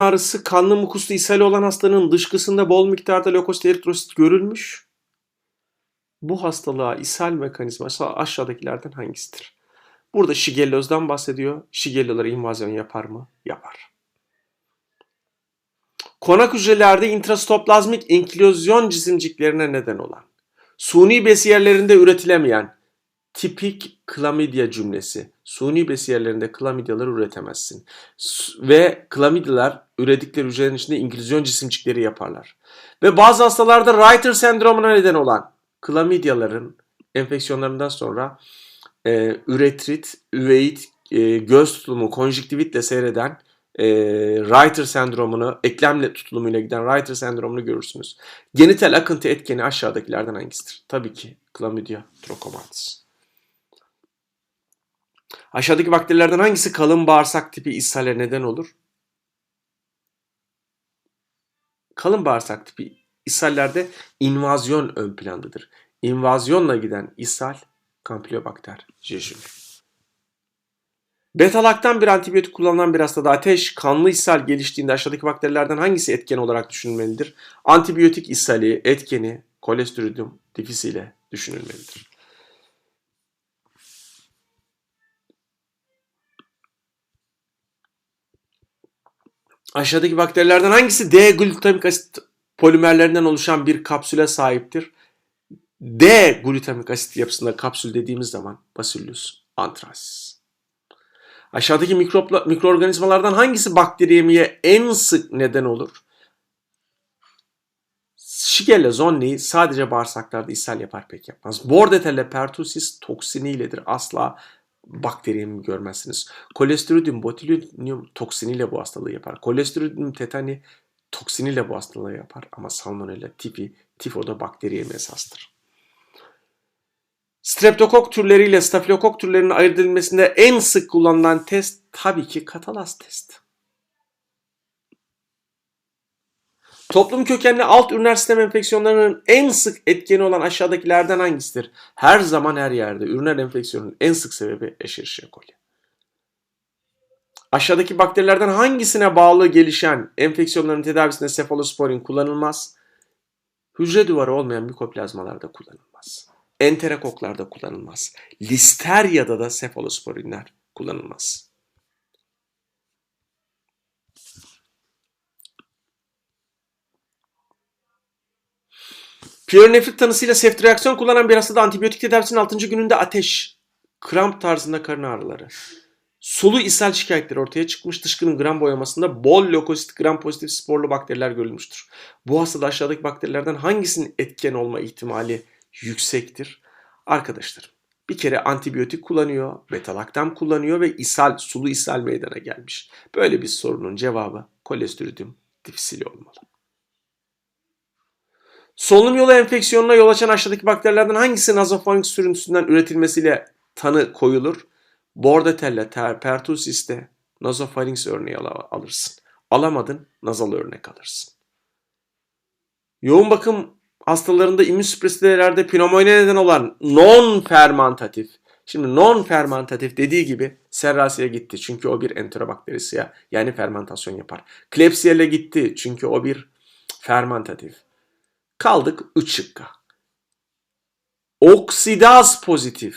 ağrısı kanlı mukuslu ishali olan hastanın dışkısında bol miktarda lökosit eritrosit görülmüş. Bu hastalığa ishal mekanizması aşağıdakilerden hangisidir? Burada şigellozdan bahsediyor. Şigellolara invazyon yapar mı? Yapar. Konak hücrelerde intrastoplazmik inkülozyon cisimciklerine neden olan, suni besiyerlerinde üretilemeyen tipik klamidya cümlesi. Suni besiyerlerinde klamidyaları üretemezsin. Ve klamidyalar ürettikleri hücrelerin içinde inkülüzyon cisimcikleri yaparlar. Ve bazı hastalarda Reiter sendromuna neden olan klamidyaların enfeksiyonlarından sonra e, üretrit, üveit, e, göz tutulumu, konjüktivitle seyreden e, Reiter sendromunu, eklemle tutulumuyla giden Reiter sendromunu görürsünüz. Genital akıntı etkeni aşağıdakilerden hangisidir? Tabii ki Chlamydia trachomatis. Aşağıdaki bakterilerden hangisi kalın bağırsak tipi ishale neden olur? Kalın bağırsak tipi ishallerde invazyon ön plandadır. İnvazyonla giden ishal Campylobacter jejuni. Betalaktan bir antibiyotik kullanılan bir hastada ateş, kanlı ishal geliştiğinde aşağıdaki bakterilerden hangisi etken olarak düşünülmelidir? Antibiyotik ishali, etkeni, Clostridium difficile düşünülmelidir. Aşağıdaki bakterilerden hangisi D glutamik asit polimerlerinden oluşan bir kapsüle sahiptir? D glutamik asit yapısında kapsül dediğimiz zaman Bacillus anthracis. Aşağıdaki mikropla, mikroorganizmalardan hangisi bakteriyemiye en sık neden olur? Shigella zonneyi sadece bağırsaklarda ishal yapar pek yapmaz. Bordetella pertussis toksiniyledir. Asla bakteriyemi görmezsiniz. Clostridium botulinum toksiniyle bu hastalığı yapar. Clostridium tetani toksiniyle bu hastalığı yapar. Ama Salmonella tipi tifoda bakteriyemi esastır. Streptokok türleriyle stafilokok türlerinin ayırt edilmesinde en sık kullanılan test tabii ki katalas test. Toplum kökenli alt üriner sistem enfeksiyonlarının en sık etkeni olan aşağıdakilerden hangisidir? Her zaman her yerde üriner enfeksiyonun en sık sebebi Escherichia coli. Aşağıdaki bakterilerden hangisine bağlı gelişen enfeksiyonların tedavisinde sefalosporin kullanılmaz? Hücre duvarı olmayan mikoplazmalarda kullanılmaz. Enterokoklarda kullanılmaz. Listeria'da da sefalosporinler kullanılmaz. Piyorinefrit tanısıyla seftriaksiyon kullanan bir hastada antibiyotik tedavisinin 6. gününde ateş, kramp tarzında karın ağrıları, sulu ishal şikayetleri ortaya çıkmış. Dışkının gram boyamasında bol lökosit gram pozitif sporlu bakteriler görülmüştür. Bu hastada aşağıdaki bakterilerden hangisinin etken olma ihtimali yüksektir? Arkadaşlar bir kere antibiyotik kullanıyor, betalaktam kullanıyor ve ishal, sulu ishal meydana gelmiş. Böyle bir sorunun cevabı Clostridium difficile olmalı. Solunum yolu enfeksiyonuna yol açan aşağıdaki bakterilerden hangisi nasofaring sürüntüsünden üretilmesiyle tanı koyulur? Bordetella pertussis'te nasofaring örneği al- alırsın. Alamadın nazal örnek alırsın. Yoğun bakım hastalarında immünsüpresilerde pneumonia neden olan non fermentatif. Şimdi non fermentatif dediği gibi serrasiye gitti çünkü o bir enterobakterisiya yani fermentasyon yapar. Klebsiella gitti çünkü o bir fermentatif. Kaldık 3 şıkka. Oksidaz pozitif.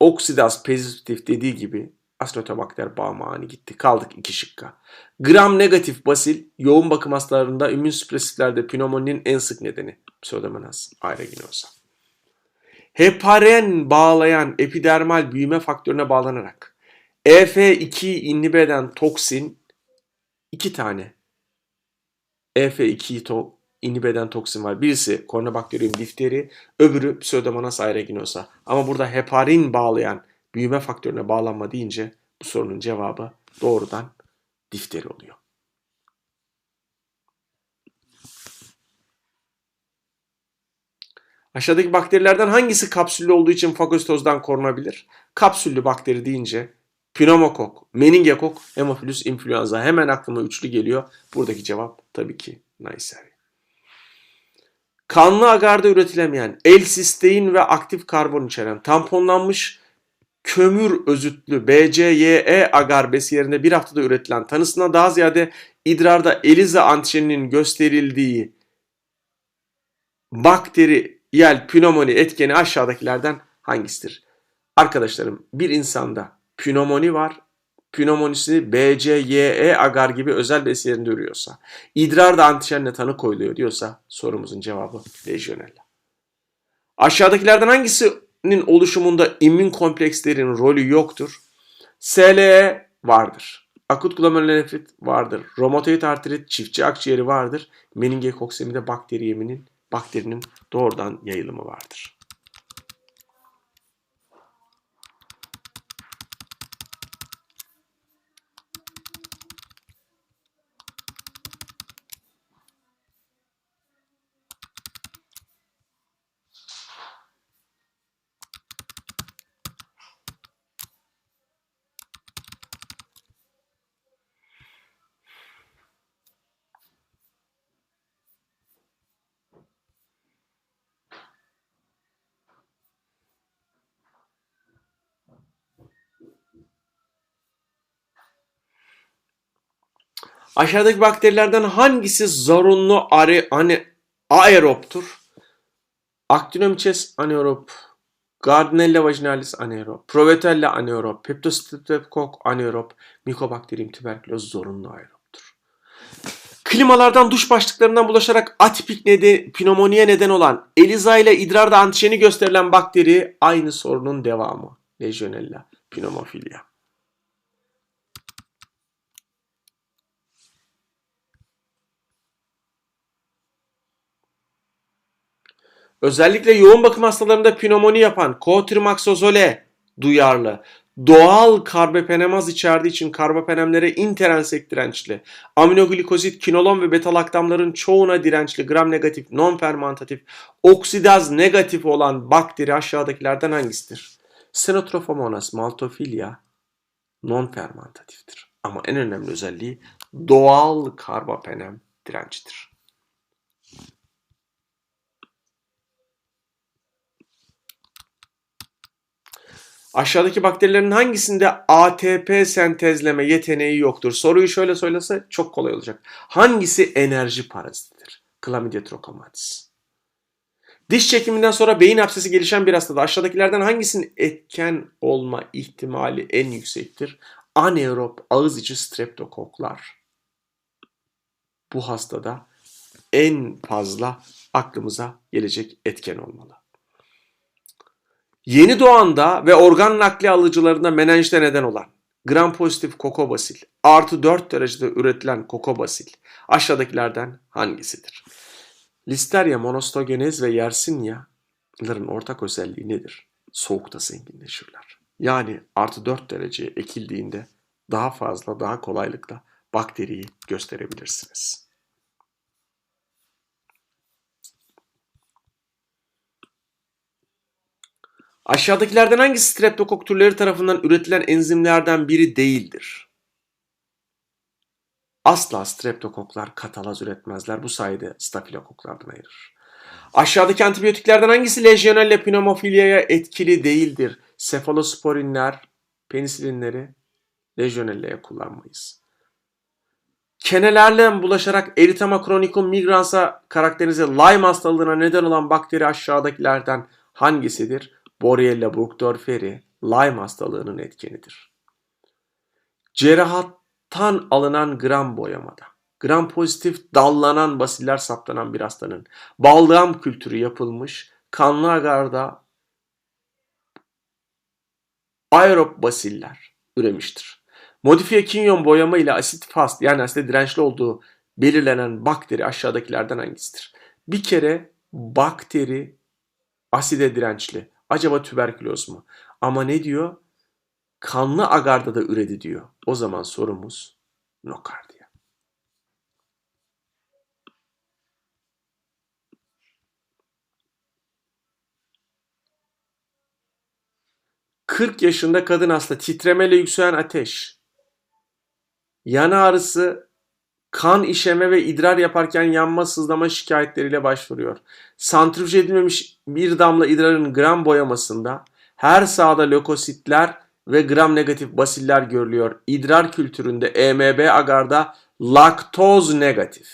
Oksidaz pozitif dediği gibi Acinetobakter bağımağını gitti. Kaldık 2 şıkka. Gram negatif basil yoğun bakım hastalarında immünsüpresiflerde pneumoninin en sık nedeni. Pseudomonas aeruginosa. Heparen bağlayan epidermal büyüme faktörüne bağlanarak EF2 inhibe eden toksin iki tane EF2'yi to inhibe eden toksin var. Birisi Corynebacterium difteri, öbürü Pseudomonas aeruginosa. Ama burada heparin bağlayan büyüme faktörüne bağlanma deyince bu sorunun cevabı doğrudan difteri oluyor. Aşağıdaki bakterilerden hangisi kapsüllü olduğu için fagositozdan korunabilir? Kapsüllü bakteri deyince pneumokok, meningokok, hemofilus influenza hemen aklıma üçlü geliyor. Buradaki cevap tabii ki Neisseria. Kanlı agarda üretilemeyen, L-sistein ve aktif karbon içeren tamponlanmış kömür özütlü BCYE agar besiyerinde bir haftada üretilen tanısına daha ziyade idrarda ELISA antijeninin gösterildiği bakteriyel pnömoni etkeni aşağıdakilerden hangisidir? Arkadaşlarım bir insanda pnömoni var. Pnömonisi B, C, Y, E agar gibi özel besiyerinde ürüyorsa, idrarda antijenle tanı koyuluyor diyorsa sorumuzun cevabı lejyonella. Aşağıdakilerden hangisinin oluşumunda immün komplekslerin rolü yoktur? SLE vardır. Akut glomerulonefrit vardır. Romatoid artrit, çiftçi akciğeri vardır. Meningekoksemide bakteri yeminin, bakterinin doğrudan yayılımı vardır. Aşağıdaki bakterilerden hangisi zorunlu are, ane, aeroptur? Actinomyces anaerob, Gardnerella vaginalis anaerob, Provetella anaerob, Peptostreptokok anaerob, Mycobacterium tuberculosis zorunlu aerobtur. Klimalardan duş başlıklarından bulaşarak atipik neden, pnömoniye neden olan ELISA ile idrarda antijeni gösterilen bakteri aynı sorunun devamı. Legionella pneumofilia. Özellikle yoğun bakım hastalarında pnömoni yapan Cotrimoxazole duyarlı. Doğal karbapenemaz içerdiği için karbapenemlere interensek dirençli. Aminoglikozit, kinolon ve betalaktamların çoğuna dirençli gram negatif, non fermentatif, oksidaz negatif olan bakteri aşağıdakilerden hangisidir? Stenotrophomonas maltophilia non fermentatiftir. Ama en önemli özelliği doğal karbapenem direncidir. Aşağıdaki bakterilerin hangisinde ATP sentezleme yeteneği yoktur? Soruyu şöyle söylese çok kolay olacak. Hangisi enerji parazitidir? Chlamydia trachomatis. Diş çekiminden sonra beyin absesi gelişen bir hastada aşağıdakilerden hangisinin etken olma ihtimali en yüksektir? Anaerob ağız içi streptokoklar. Bu hastada en fazla aklımıza gelecek etken olmalı. Yeni doğanda ve organ nakli alıcılarında menenjite neden olan gram pozitif kokobasil artı 4 derecede üretilen kokobasil aşağıdakilerden hangisidir? Listeria monostogenez ve Yersinya'ların ortak özelliği nedir? Soğukta zenginleşirler. Yani artı 4 dereceye ekildiğinde daha fazla, daha kolaylıkla bakteriyi gösterebilirsiniz. Aşağıdakilerden hangisi streptokok türleri tarafından üretilen enzimlerden biri değildir? Asla streptokoklar katalaz üretmezler. Bu sayede stafilokoklardan ayırır. Aşağıdaki antibiyotiklerden hangisi lejyonella pneumofilia'ya etkili değildir? Sefalosporinler, penisilinleri lejyonella'ya kullanmayız. Kenelerle bulaşarak eritema kronicum migransa karakterize Lyme hastalığına neden olan bakteri aşağıdakilerden hangisidir? Borrelia burgdorferi Lyme hastalığının etkenidir. Cerrahattan alınan gram boyamada, gram pozitif dallanan basiller saptanan bir hastanın balgam kültürü yapılmış kanlı agarda aerob basiller üremiştir. Modifiye kinyon boyama ile asit fast yani asite dirençli olduğu belirlenen bakteri aşağıdakilerden hangisidir? Bir kere bakteri aside dirençli. Acaba tüberküloz mu? Ama ne diyor? Kanlı agarda da üredi diyor. O zaman sorumuz nokardiya. ...40 yaşında kadın hasta titremeyle yükselen ateş, yan ağrısı, kan işeme ve idrar yaparken yanma sızlama şikayetleriyle başvuruyor. Santrifüj edilmemiş bir damla idrarın gram boyamasında her sahada lökositler ve gram negatif basiller görülüyor. İdrar kültüründe EMB agarda Laktoz negatif.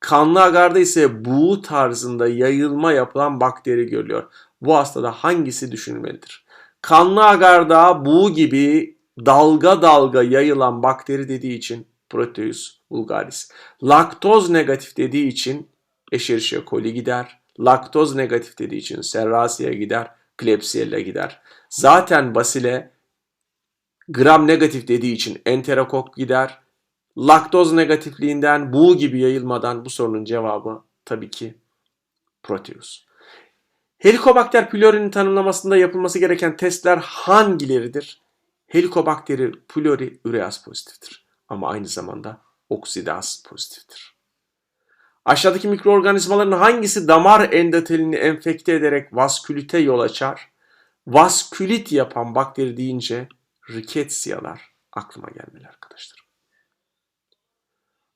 Kanlı agarda ise buğu tarzında yayılma yapılan bakteri görülüyor. Bu hastada hangisi düşünülmelidir? Kanlı agarda buğu gibi dalga dalga yayılan bakteri dediği için Proteus vulgaris. Laktoz negatif dediği için Escherichia coli gider. Laktoz negatif dediği için Serratia gider. Klebsiella gider. Zaten basile gram negatif dediği için enterokok gider. Laktoz negatifliğinden buğu gibi yayılmadan bu sorunun cevabı tabii ki Proteus. Helicobacter pylori'nin tanımlamasında yapılması gereken testler hangileridir? Helicobacter pylori ureas pozitiftir ama aynı zamanda oksidaz pozitiftir. Aşağıdaki mikroorganizmaların hangisi damar endotelini enfekte ederek vaskülite yol açar? Vaskülit yapan bakteri deyince Rickettsia'lar aklıma gelmeli arkadaşlar.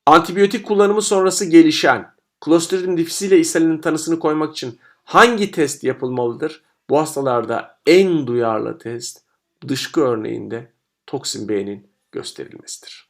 Antibiyotik kullanımı sonrası gelişen Clostridium difficile ishalinin tanısını koymak için hangi test yapılmalıdır? Bu hastalarda en duyarlı test dışkı örneğinde toksin B'nin gösterilmesidir.